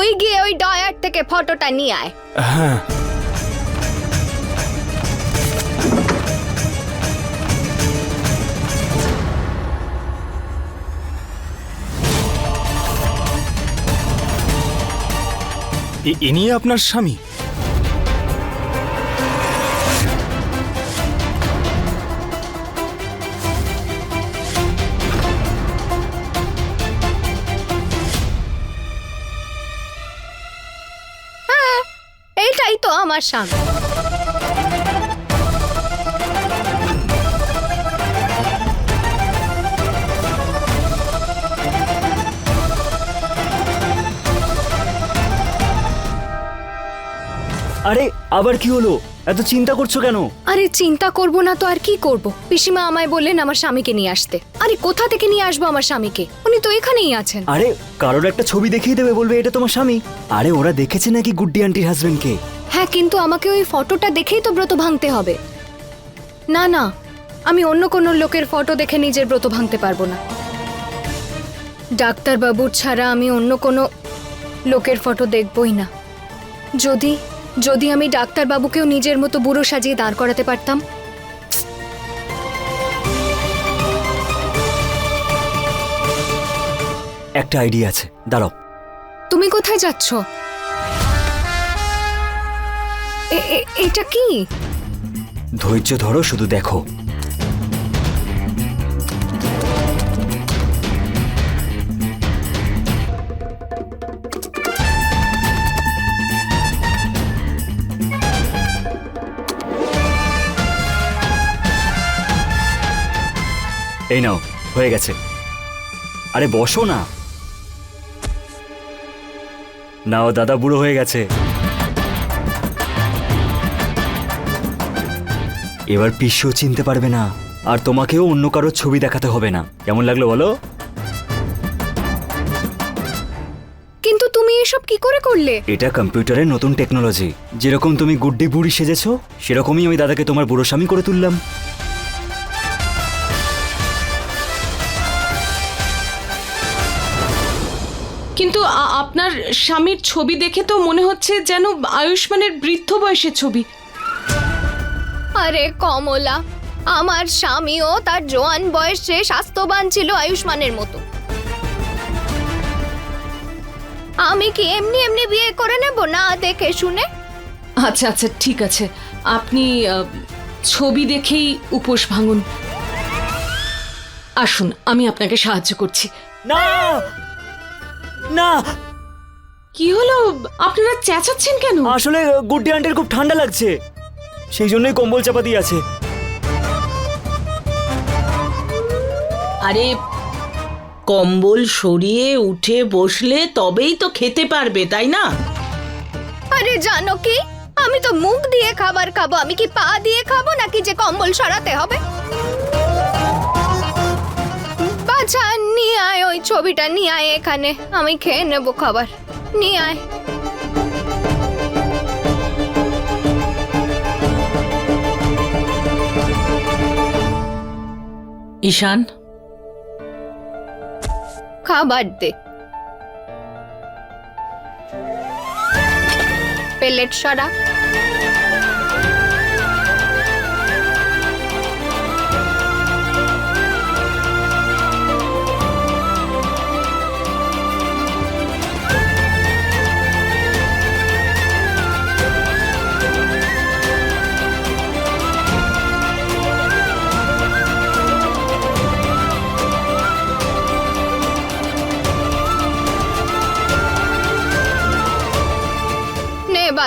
তুই গিয়ে ওই ডয়ার থেকে ফটোটা নিয়ে আয়। হ্যাঁ। ইনি আপনার স্বামী? তো আমার স্বামী। আরে আবার কি হলো? এত চিন্তা করছ কেন? আরে চিন্তা করব না তো আর কি করব? পিসিমা আমায় বললেন আমার স্বামীকে নিয়ে আসতে। আরে কোথা থেকে নিয়ে আসব আমার স্বামীকে? উনি তো এখানেই আছেন। আরে কারোর একটা ছবি দেখিয়ে দেবে বলবে এটা তোমার স্বামী। আরে ওরা দেখেছে নাকি গুড্ডি আন্টির হাজবেন্ডকে হ্যাঁ কিন্তু আমাকে ওই ফটোটা দেখেই তো ব্রত ভাঙতে হবে। না না আমি অন্য কোনো লোকের ফটো দেখে নিজের ব্রত ভাঙতে পারব না। ডাক্তারবাবুর ছাড়া আমি অন্য কোনো লোকের ফটো দেখবই না। যদি যদি আমি ডাক্তারবাবুকেও নিজের মতো বুড়ো সাজিয়ে দাঁড় করাতে পারতাম। একটা আইডিয়া আছে দাঁড়াও। তুমি কোথায় যাচ্ছ? এটা কি? ধৈর্য ধরো, শুধু দেখো। এই নাও, হয়ে গেছে। আরে বসো না। নাও, দাদা বুড়ো হয়ে গেছে। এবার পিসিও চিনতে পারবে না। আর তোমাকেও অন্য কারোর ছবি দেখাতে হবে না। কেমন লাগল বলো? কিন্তু তুমি এসব কি করে করলে? এটা কম্পিউটারের নতুন টেকনোলজি। যেরকম তুমি গুড্ডি বুড়ি সেজেছো সেরকমই আমি দাদাকে তোমার বুড়ো স্বামী করে তুললাম। কিন্তু আপনার স্বামীর ছবি দেখে তো মনে হচ্ছে যেন আয়ুষ্মানের বৃদ্ধ বয়সের ছবি। আরে কমলা আমার স্বামীও তার জোয়ান বয়সে স্বাস্থ্যবান ছিল আয়ুষ্মানের মতো। আমি কি এমনি এমনি বিয়ে করে নেব? না দেখে শুনে। আচ্ছা আচ্ছা ঠিক আছে। আপনি আহ, ছবি দেখেই উপোস ভাঙুন। আসুন আমি আপনাকে সাহায্য করছি। না! না! কি হলো? আপনারা চেঁচাচ্ছেন কেন? আসলে গুড্ডি আন্টির খুব ঠান্ডা লাগছে। সেই জন্যই কম্বল চাপা দিয়ে আছে। আরে কম্বল সরিয়ে উঠে বসলে তবেই তো খেতে পারবে তাই না? আরে জানো কি? আমি তো মুখ দিয়ে খাবার খাব। আমি কি পা দিয়ে খাব নাকি যে কম্বল সরাতে হবে? বাছা নিয়ে আয় ওই ছবিটা নিয়ে আয় এখানে। আমি খেয়ে নেব খাবার। নিয়ে আয়। ঈশান? খাবার দে। পেলেট সরা।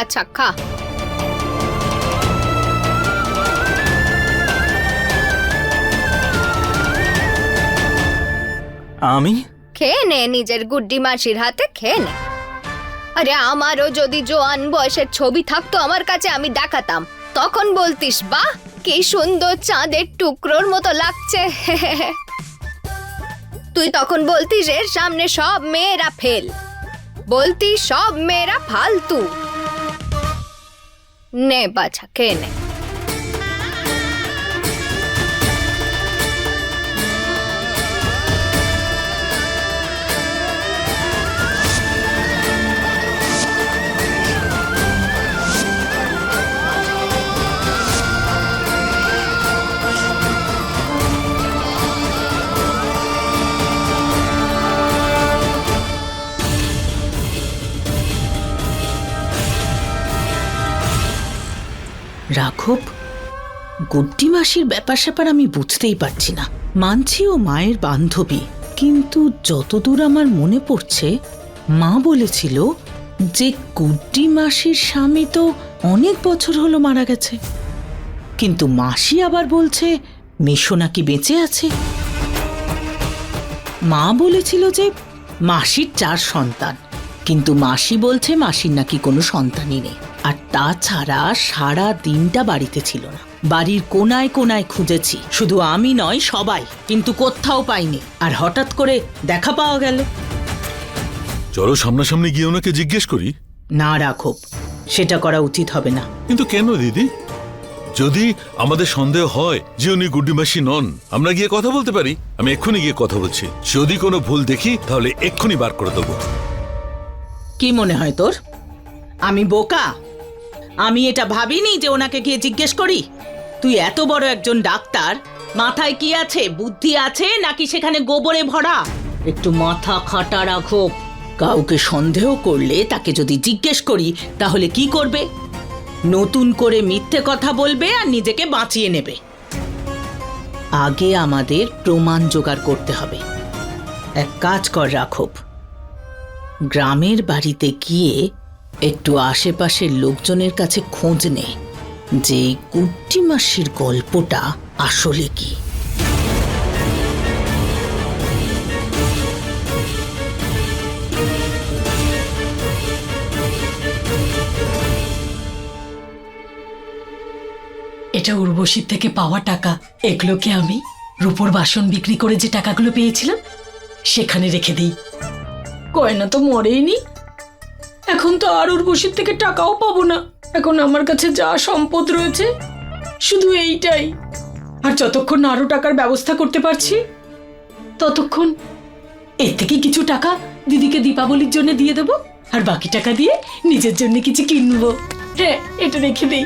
বাছা খা। আমি? খেয়ে নে নিজের গুড্ডি মাসির হাতে খেয়ে নে। আরে আমারও যদি জোয়ান বয়সের ছবি থাকতো আমার কাছে আমি দেখাতাম। তখন বলতিস বাহ কি সুন্দর চাঁদের টুকরোর মতো লাগছে। তুই তখন বলতিস এর সামনে সব মেয়েরা ফেল। বলতি সব মেয়েরা ফালতু। নে বাছা খেয়ে নে গুড্ডি মাসির ব্যাপার স্যাপার আমি বুঝতেই পারছি না। মানছি ও মায়ের বান্ধবী, কিন্তু যতদূর আমার মনে পড়ছে, মা বলেছিল যে গুড্ডি মাসির স্বামী তো অনেক বছর হলো মারা গেছে। কিন্তু মাসি আবার বলছে মেশো নাকি বেঁচে আছে? মা বলেছিল যে মাসির চার সন্তান, কিন্তু মাসি বলছে মাসির নাকি কোনো সন্তানই নেই। আর তাছাড়া সারা দিনটা বাড়িতে ছিল না। বাড়ির কোনায় কোনায় খুঁজেছি। শুধু আমি নয় সবাই। কিন্তু কোথাও পাইনি। আর হঠাৎ করে দেখা পাওয়া গেল। চলো সামনাসামনি গিয়ে ওনাকে জিজ্ঞেস করি। না রাঘব। সেটা করা উচিত হবে না। কিন্তু কেন দিদি? যদি আমাদের সন্দেহ হয় যে উনি গুড্ডিমাসি নন আমরা গিয়ে কথা বলতে পারি। আমি এক্ষুনি গিয়ে কথা বলছি। যদি কোনো ভুল দেখি তাহলে এক্ষুনি বার করে দেবো। কি মনে হয় তোর? আমি বোকা? আমি এটা ভাবিনি যে ওনাকে গিয়ে জিজ্ঞেস করি। তুই এত বড় একজন ডাক্তার? মাথায় কি আছে? বুদ্ধি আছে? নাকি সেখানে গোবরে ভরা? একটু মাথা খাটা রাখো। কাউকে সন্দেহ করলে তাকে যদি জিজ্ঞেস করি, তাহলে কি করবে? নতুন করে মিথ্যে কথা বলবে আর নিজেকে বাঁচিয়ে নেবে। আগে আমাদের প্রমাণ জোগাড় করতে হবে। এক কাজ কর রাখব গ্রামের বাড়িতে গিয়ে একটু আশেপাশের লোকজনের কাছে খোঁজ নে। যে কুট্টি মাসির গল্পটা আসলে কি? এটা উর্বশীর থেকে পাওয়া টাকা। এগুলোকে আমি রূপোর বাসন বিক্রি করে যে টাকাগুলো পেয়েছিলাম সেখানে রেখে দিই। গয়না তো মরেইনি এখন তো আর উর্বশীর থেকে টাকাও পাবো না। এখন আমার কাছে যা সম্পদ রয়েছে, শুধু এইটাই। আর যতক্ষণ না আরও টাকার ব্যবস্থা করতে পারছি, ততক্ষণ এর থেকে কিছু টাকা দিদিকে দীপাবলির জন্য দিয়ে দেবো, আর বাকি টাকা দিয়ে নিজের জন্য কিছু কিনবো। হ্যাঁ এটা রেখে দিই।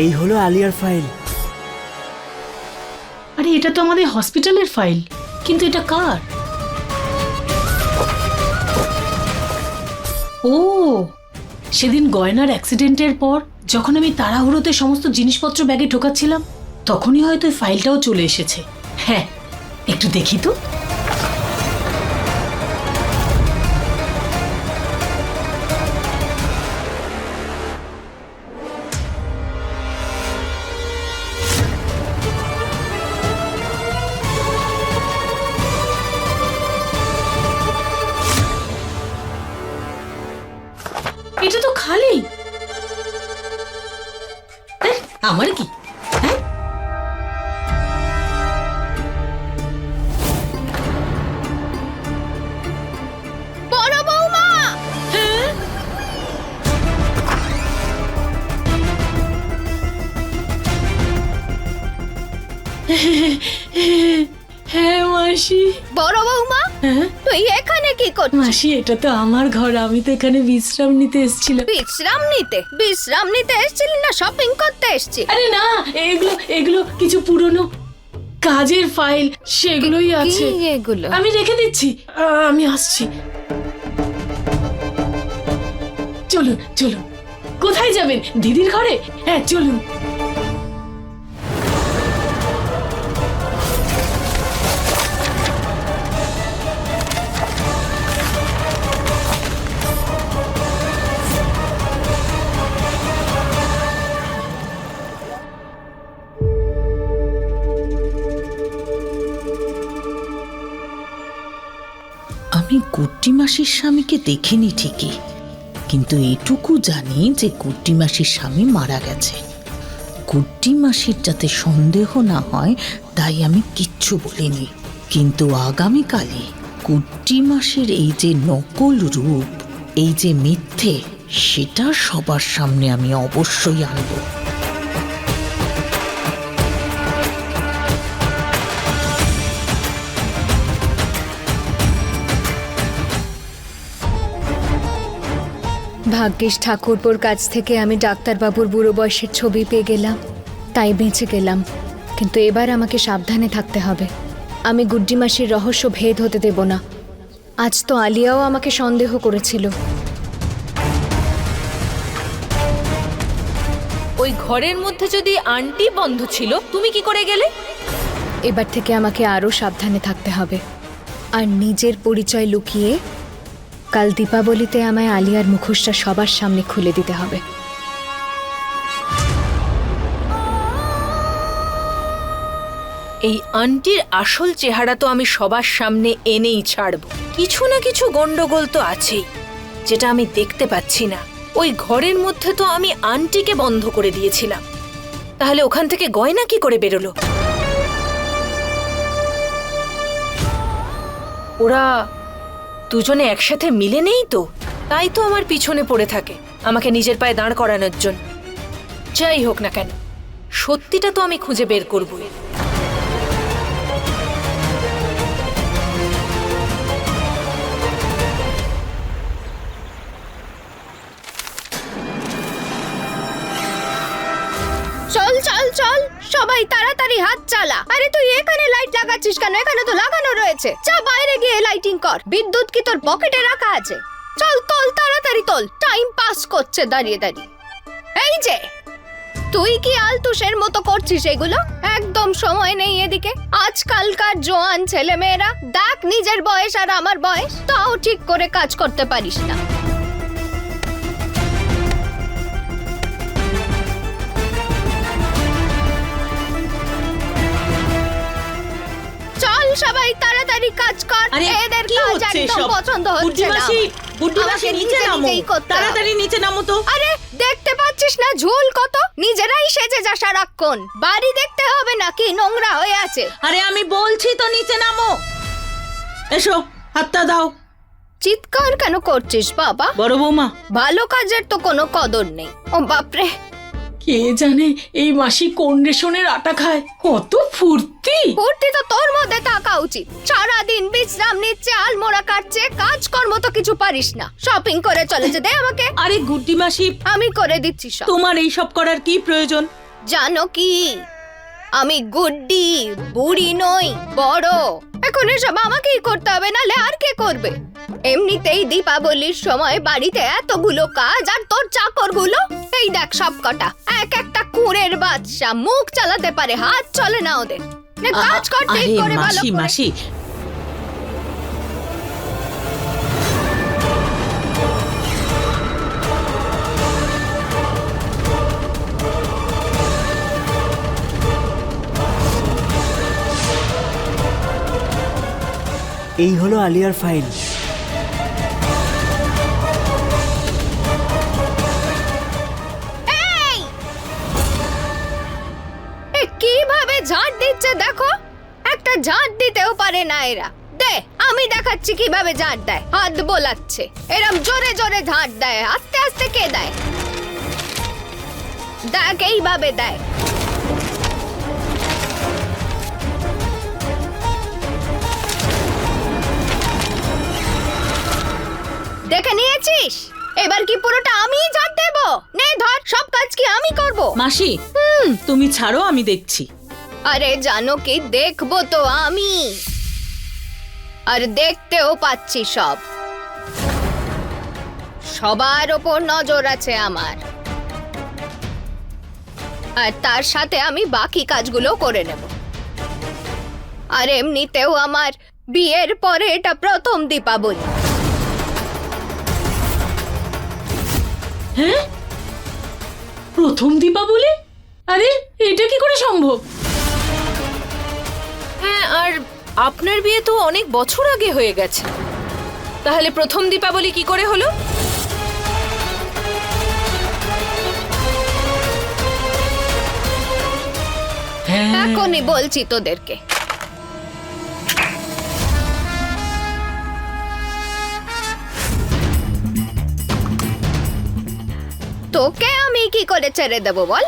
এই হলো আলিয়ার ফাইল। আরে, এটা তো আমাদের হসপিটালের ফাইল। কিন্তু এটা কার? ও, সেদিন গয়নার অ্যাক্সিডেন্টের পর যখন আমি তাড়াহুড়োতে সমস্ত জিনিসপত্র ব্যাগে ঢোকাচ্ছিলাম, তখনই হয়তো এই ফাইলটাও চলে এসেছে। হ্যাঁ একটু দেখি তো। হ্যাঁ মাসি। বড় বৌমা হ্যাঁ? তুই এখানে কি করছিস? মাসি এটা তো আমার ঘর। আমি তো এখানে বিশ্রাম নিতে এসেছিলাম। বিশ্রাম নিতে? বিশ্রাম নিতে এসেছিলি না? শপিং করতে এসেছি। আরে না এগুলো এগুলো কিছু পুরনো কাজের ফাইল সেগুলোই আছে। এগুলো? আমি রেখে দিচ্ছি। আমি আসছি। চলুন চলুন। কোথায় যাবেন? দিদির ঘরে? হ্যাঁ চলুন। মাসির স্বামীকে দেখিনি ঠিকই। কিন্তু এটুকু জানি যে গুড্ডি মাসির স্বামী মারা গেছে। গুড্ডি মাসির যাতে সন্দেহ না হয়, তাই আমি কিচ্ছু বলিনি। কিন্তু আগামীকালে গুড্ডি মাসির এই যে নকল রূপ, এই যে মিথ্যে, সেটা সবার সামনে আমি অবশ্যই আনব। ভাগ্যিস ঠাকুরপুর কাছ থেকে আমি ডাক্তারবাবুর বুড়ো বয়সের ছবি পেয়ে গেলাম। তাই বেঁচে গেলাম। কিন্তু এবার আমাকে সাবধানে থাকতে হবে। আমি গুড্ডি মাসির রহস্য ভেদ হতে দেব না। আজ তো আলিয়াও আমাকে সন্দেহ করেছিল। ওই ঘরের মধ্যে যদি আন্টি বন্ধ ছিল তুমি কি করে গেলে? এবার থেকে আমাকে আরও সাবধানে থাকতে হবে। আর নিজের পরিচয় লুকিয়ে কাল দীপাবলিতে আমায় আলিয়ার মুখোশটা সবার সামনে খুলে দিতে হবে। এই আন্টির আসল চেহারা তো আমি সবার সামনে এনেই ছাড়ব। কিছু না কিছু গন্ডগোল তো আছেই, যেটা আমি দেখতে পাচ্ছি না। ওই ঘরের মধ্যে তো আমি আন্টিকে বন্ধ করে দিয়েছিলাম। তাহলে ওখান থেকে গয়না কি করে বেরোলো? ওরা দুজনে একসাথে মিলে নেই তো? তাই তো আমার পিছনে পড়ে থাকে, আমাকে নিজের পায়ে দাঁড় করানোর জন্য। যাই হোক না কেন, সত্যিটা তো আমি খুঁজে বের করবই। চল চল চল। সবাই তাড়াতাড়ি হাত চালা। আরে তুই এখানে লাইট লাগাচ্ছিস কেন? এখানে তো লাগানো রয়েছে। যা বাইরে গিয়ে লাইটিং কর। বিদ্যুৎ কি তোর পকেটে রাখা আছে? চল, তোল, তাড়াতাড়ি তোল। টাইম পাস করছে, দাঁড়িয়ে দাঁড়িয়ে। এই যে, তুই কি আলতুষের মতো করছিস এগুলো? একদম সময় নেই এদিকে। আজকালকার জোয়ান ছেলে মেয়েরা দেখ নিজের বয়স আর আমার বয়স। তাও ঠিক করে কাজ করতে পারিস না। তাড়াতাড়ি কাজ কর আরে এদের কি কাজ হচ্ছে একদম পছন্দ হচ্ছে না। আমাকে নিচে নিজে নামো নিজেই করতে হবে। তাড়াতাড়ি নিচে নামো তো। আরে দেখতে পাচ্ছিস না ঝুল কত? নিজেরাই সেজে যা সারাক্ষণ। বাড়ি দেখতে হবে নাকি নোংরা হয়ে আছে? আরে আমি বলছি তো নিচে নামো। এসো হাতটা দাও। চিৎকার কেন করছিস বাবা? বড় বৌমা। ভালো কাজের তো কোনো কদর নেই। ও বাপরে। কে জানে এই মাসি কোন রেশনের আটা খায়? কত ফুর্তি! ফুর্তি তো তোর মধ্যে থাকা উচিত। সারাদিন বিশ্রাম নিচ্ছে আলমোড়া কাটছে কাজকর্ম তো কিছু পারিস না। শপিং করে চলেছে দে আমাকে। আরে গুড্ডি মাসি আমি করে দিচ্ছি সব। তোমার এই সব করার কি প্রয়োজন? জানো কি? আমি গুড্ডি বুড়ি নই বড়। এখন এসব আমাকেই করতে হবে নালে আর কে করবে? এমনিতেই দীপাবলির সময় বাড়িতে এতগুলো কাজ আর তোর চাকরগুলো এই দেখ সব কটা এক একটা কুঁড়ের বাদশা মুখ চালাতে পারে হাত চলে না ওদের। নে, কাজ কর ঠিক করে ভালো মাসি করে। মাসি। এই হলো আলিয়ার ফাইল। ঝাঁট দিচ্ছে দেখো। একটা ঝাঁট দিতেও পারে না এরা। দে আমি দেখাচ্ছি কীভাবে ঝাঁট দেয়। হাত বোলাচ্ছে। এরম জোরে জোরে ঝাঁট দেয়। আস্তে আস্তে কে দেয়? দেখ এইভাবে দেয়। দেখে নিয়েছিস? এবার কি পুরোটা আমিই ঝাঁট দেবো? নে ধর সব কাজ কি আমি করব? মাসি তুমি ছাড়ো আমি দেখছি। আরে জানো কি, দেখব তো আমি। আর দেখতেও পাচ্ছি সব। সবার ওপর নজর আছে আমার। আর তার সাথে আমি বাকি কাজগুলো করে নেব। আর এমনিতেও আমার বিয়ের পরে এটা প্রথম দীপাবলি। হ্যাঁ? প্রথম দীপাবলি? আরে, এটা কি করে সম্ভব? হ্যাঁ আর আপনার বিয়ে তো অনেক বছর আগে হয়ে গেছে। তাহলে প্রথম দীপাবলি কি করে হলো? হ্যাঁ। এখনই বলছি তোদেরকে। তোকে আমি কি করে ছেড়ে দেবো বল?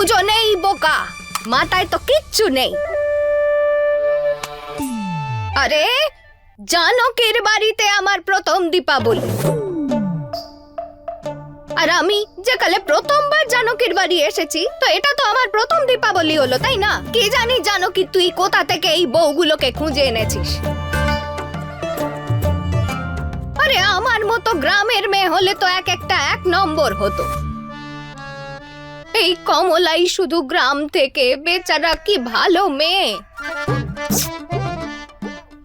দুজনেই বোকা। মাথায় তো কিচ্ছু নেই। আরে জানকের বাড়িতে আমার প্রথম দীপাবলি? আর আমি যে কালে প্রথমবার জানকীর বাড়ি এসেছি, তো এটা তো আমার প্রথম দীপাবলি হলো, তাই না? কে জানি জানকী, তুই কোথা থেকে এই বউগুলোকে খুঁজে এনেছিস? আরে, আমার মতো গ্রামের মেয়ে হলে তো এক একটা এক নম্বর হতো। এই কমলাই শুধু গ্রাম থেকে, বেচারা কি ভালো মেয়ে?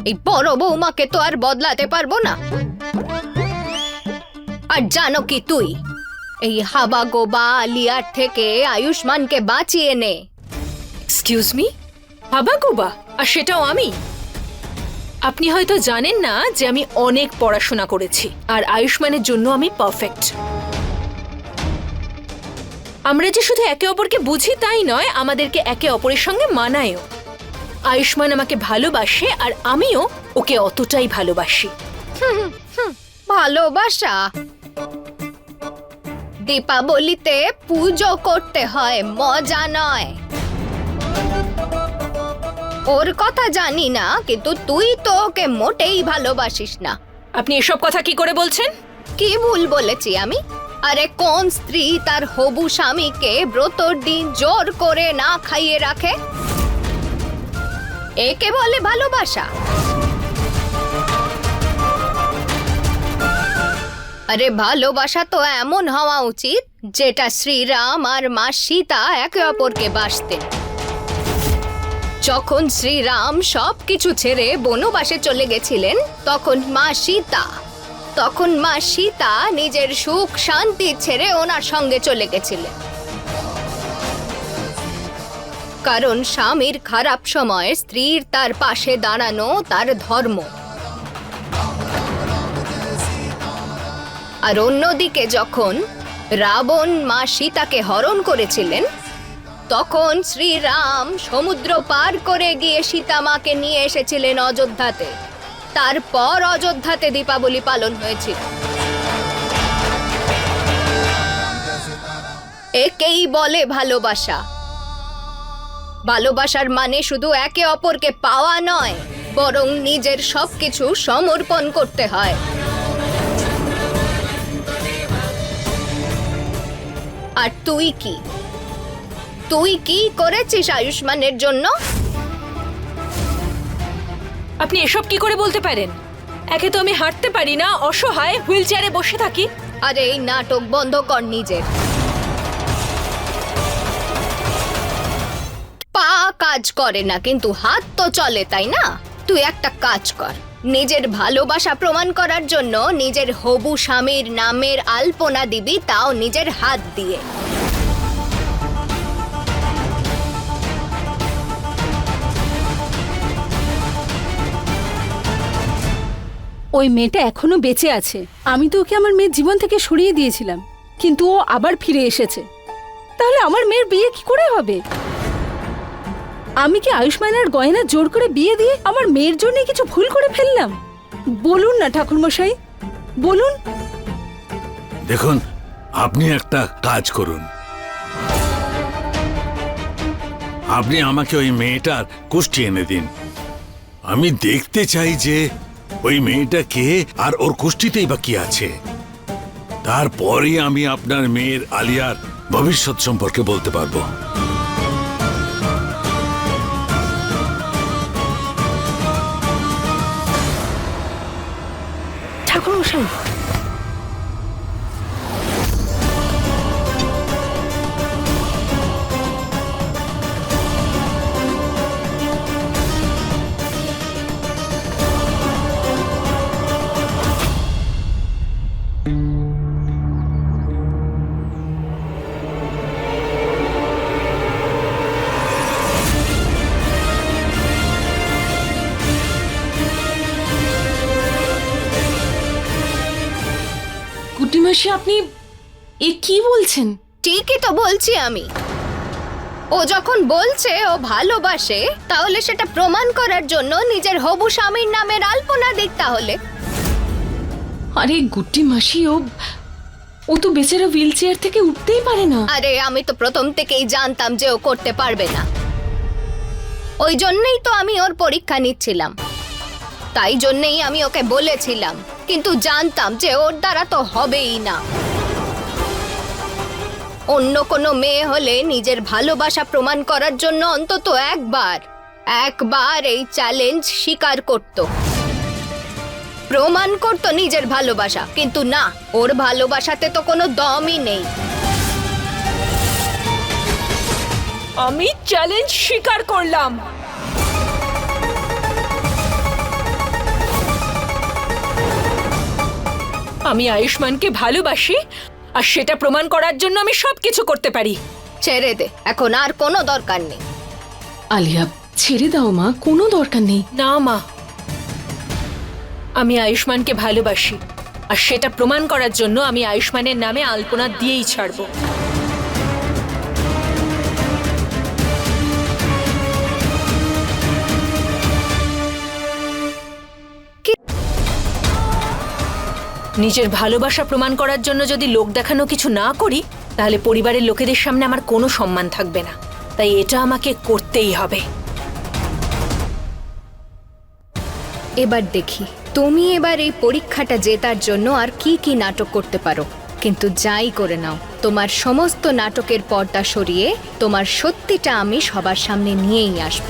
এই বড় বৌমাকে তো আর বদলাতে পারব না। আর জানো কি তুই? এই হাবা গোবা আলিয়ার থেকে আয়ুষ্মানকে বাঁচিয়ে নে। এক্সকিউজ মি বাবা গোবা? আর সেটাও আমি? আপনি হয়তো জানেন না যে আমি অনেক পড়াশোনা করেছি, আর আয়ুষ্মানের জন্য আমি পারফেক্ট আমরা যে শুধু একে অপরকে বুঝি তাই নয় আমাদেরকে একে অপরের সঙ্গে মানায়ও। আয়ুষ্মান আমাকে ভালোবাসে আর আমিও ওকে অতটাই ভালোবাসি। ভালোবাসা। দীপাবলিতে পুজো করতে হয় মজা নয়। ওর কথা জানি না কিন্তু তুই তো ওকে মোটেই ভালোবাসিস না। আপনি এসব কথা কি করে বলছেন? কি ভুল বলেছি আমি? আরে কোন স্ত্রী তার হবু স্বামীকে ব্রতর দিন জোর করে না খাইয়ে রাখে? একে বলে ভালোবাসা। আরে ভালোবাসা তো এমন হওয়া উচিত যেটা শ্রীরাম আর মা সীতা একে অপরকে বাসতেন। যখন শ্রীরাম সব কিছু ছেড়ে বনবাসে চলে গেছিলেন, তখন মা সীতা তখন মা সীতা নিজের সুখ, শান্তি ছেড়ে ওনার সঙ্গে চলে গেছিলেন। কারণ স্বামীর খারাপ সময় স্ত্রীর তার পাশে দাঁড়ানো তার ধর্ম। আর অন্যদিকে যখন রাবণ মা সীতাকে হরণ করেছিলেন, তখন শ্রীরাম সমুদ্র পার করে গিয়ে সীতা মাকে নিয়ে এসেছিলেন অযোধ্যাতে। তারপর অযোধ্যাতে দীপাবলি পালন হয়েছিল। একেই বলে ভালোবাসা। ভালোবাসার মানে শুধু একে অপরকে পাওয়া নয়, বরং নিজের সবকিছু সমর্পণ করতে হয়। আর তুই কি? তুই কি করেছিস আয়ুষ্মানের জন্য? আপনি এসব কি করে বলতে পারেন? একে তো আমি হাঁটতে পারি না, অসহায় হুইল চেয়ারে বসে থাকি। আরে এই নাটক বন্ধ কর নিজের। পা কাজ করে না, কিন্তু হাত তো চলে, তাই না? তুই একটা কাজ কর, নিজের ভালোবাসা প্রমাণ করার জন্য নিজের হবু স্বামীর নামের আলপনা দিবি, তাও নিজের হাত দিয়ে। ওই মেয়েটা এখনও বেঁচে আছে। আমি তো ওকে আমার মেয়ের জীবন থেকে সরিয়ে দিয়েছিলাম, কিন্তু ও আবার ফিরে এসেছে। তাহলে আমার মেয়ের বিয়ে কি করে হবে? আমি কি আয়ুষ্মানের গয়না জোর করে বিয়ে দিয়ে আমার মেয়ের জন্য কিছু ভুল করে ফেললাম? বলুন না, ঠাকুরমশাই, বলুন। দেখুন, আপনি একটা কাজ করুন। আপনি আমাকে ওই মেয়েটার কুষ্টি এনে দিন। আমি দেখতে চাই যে ওই মেয়েটা কে আর ওর কুষ্টিতেই বাকি আছে? তারপরে আমি আপনার মেয়ের আলিয়ার ভবিষ্যৎ সম্পর্কে বলতে পারব। ঠাকুরমশাই কুটিমাসি আপনি এ কি বলছেন? ঠিকই তো বলছি আমি। ও যখন বলছে ও ভালোবাসে তাহলে সেটা প্রমাণ করার জন্য নিজের হবু স্বামীর নামের আলপনা দিক তাহলে। আরে গুড্ডি মাসি ও ও তো বেচারা হুইল চেয়ার থেকে উঠতেই পারে না। আরে আমি তো প্রথম থেকেই জানতাম যে ও করতে পারবে না। ওই জন্যই তো আমি ওর পরীক্ষা নিচ্ছিলাম। তাই জন্যই আমি ওকে বলেছিলাম। কিন্তু জানতাম যে ওর দ্বারা তো হবেই না। অন্য কোনো মেয়ে হলে নিজের ভালোবাসা প্রমাণ করার জন্য অন্তত একবার একবার এই চ্যালেঞ্জ স্বীকার করত। প্রমাণ করতো নিজের ভালোবাসা, কিন্তু না, ওর ভালোবাসাতে তো কোনো দমই নেই। আমি চ্যালেঞ্জ স্বীকার করলাম। আমি আয়ুষ্মানকে ভালোবাসি আর সেটা প্রমাণ করার জন্য আমি সবকিছু করতে পারি। ছেড়ে দে এখন আর কোনো দরকার নেই। আলিয়া ছেড়ে দাও মা কোনো দরকার নেই। না মা আমি আয়ুষ্মানকে ভালোবাসি আর সেটা প্রমাণ করার জন্য আমি আয়ুষ্মানের নামে আলপনা দিয়েই ছাড়বো। নিজের ভালোবাসা প্রমাণ করার জন্য যদি লোক দেখানো কিছু না করি, তাহলে পরিবারের লোকেদের সামনে আমার কোনো সম্মান থাকবে না। তাই এটা আমাকে করতেই হবে। এবার দেখি, তুমি এবার এই পরীক্ষাটা জেতার জন্য আর কি কি নাটক করতে পারো। কিন্তু যাই করে নাও, তোমার সমস্ত নাটকের পর্দা সরিয়ে তোমার সত্যিটা আমি সবার সামনে নিয়েই আসব।